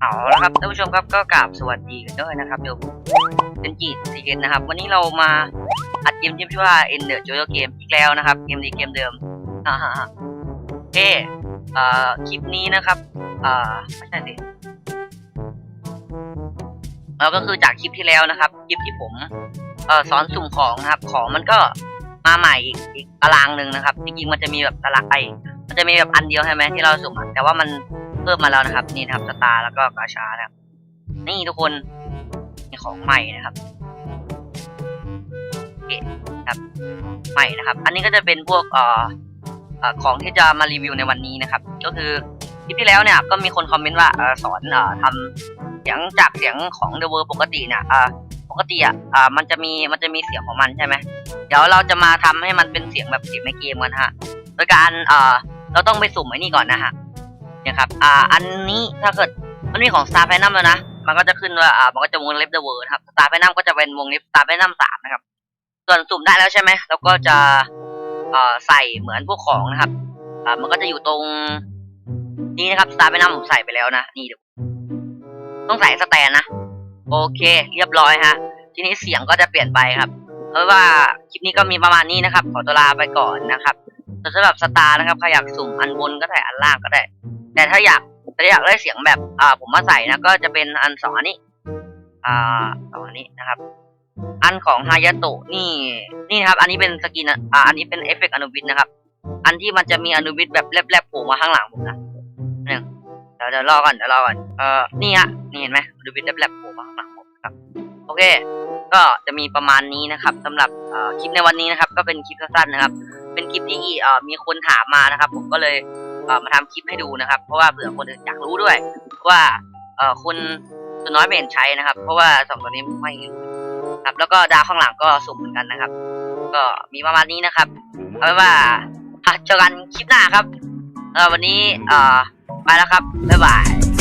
เอาละครับท่านผู้ชมครับก็กราบสวัสดีกันด้วยนะครับเดี๋ยวผมเป็นจีซีเกนนะครับ วันนี้เรามาอัดเกมที่ชื่อว่า End the Jojo Game อีกแล้วนะครับ เกมนี้เกมเดิมฮ่าฮ่าฮ่าโอเอ่อคลิปนี้นะครับอ่อไม่ใช่สิเออก็คือจากคลิปที่แล้วนะครับ คลิปที่ผมเอ่อสอนสุ่มของนะครับ ของมันก็มาใหม่อีกอีกตารางหนึ่งนะครับจริงๆมันจะมีแบบตารางไอมันจะมีแบบอันเดียวใช่ไหมที่เราสุ่มแต่ว่ามัน พิ่มมาแล้วนะครับ นี่นะครับสตาร์แล้วก็กาชานะครับนี่ทุกคนนี่ของใหม่นะครับโอเคครับใหม่นะครับ อันนี้ก็จะเป็นพวกเอ่อของที่จะมารีวิวในวันนี้นะครับ ก็คือคลิปที่แล้วเนี่ยก็มีคนคอมเมนต์ว่าอสอนอ่อทำเสียงจากเสียงของ The World ปกติเนี่ยปกติอะมันจะมีมันจะมีเสียงของมันใช่ไหมเดี๋ยวเราจะมาทำให้มันเป็นเสียงแบบเสียงในเกมกันฮะโดยการเราต้องไปสุ่มไอ้นี่ก่อนนะฮะ นะครับอ่าอันนี้ถ้าเกิดมันมีของ Star p l a n u m แล้วนะ มันก็จะขึ้นว่าอ่ามันก็จะวงเล็บ The World นะครับ Star p l a n u m ก็จะเป็นวงเล็บ Star p l a n u m สามนะครับ ส่วนสุ่มได้แล้วใช่ไหมแล้วก็จะอ่อใส่เหมือนพวกของนะครับอ่ามันก็จะอยู่ตรงนี่นะครับ Star p l a n u m ผมใส่ไปแล้วนะนี่เดี๋ยวต้องใส่สแตนนะโอเค เรียบร้อยฮะทีนี้เสียงก็จะเปลี่ยนไปครับเพราะว่าคลิปนี้ก็มีประมาณนี้นะครับ ขอตัวลาไปก่อนนะครับสำหรับสตาร์นะครับใครอยากสุ่มอันบนก็ได้อันล่างก็ได้ แต่ถ้าอยากแต่ถ้าอยากได้เสียงแบบอ่าผมมาใส่นะก็จะเป็นอันสองอันนี้อ่าสองอันนี้นะครับ อันของฮายาโตะนี่นี่ครับ อันนี้เป็นสกินอ่าอันนี้เป็นเอฟเฟกต์อนุบิทนะครับ อันที่มันจะมีอนุบิทแบบแลบๆโผล่มาข้างหลังผมนะหนึ่งเดี๋ยวเดี๋ยวรอก่อนเดี๋ยวรอก่อนเอ่อนี่ฮะนี่เห็นไหมอนุบิทแลบๆโผล่มาข้างหลังผมครับ โอเค ก็จะมีประมาณนี้นะครับสำหรับคลิปในวันนี้นะครับ ก็เป็นคลิปสั้นๆนะครับ เป็นคลิปที่เอ่อมีคนถามมานะครับ ผมก็เลย มาทำคลิปให้ดูนะครับ เพราะว่าเผื่อคนอื่นอยากรู้ด้วย ว่าเอ่อคุณตัวน้อยไม่เห็นใช้นะครับ เพราะว่าสองตัวนี้ไม่ครับ แล้วก็ดาวข้างหลังก็สุ่มเหมือนกันนะครับ ก็มีประมาณนี้นะครับเอาเป็นว่าเจอกันคลิปหน้าครับเออวันนี้เออไปแล้วครับบ๊ายบาย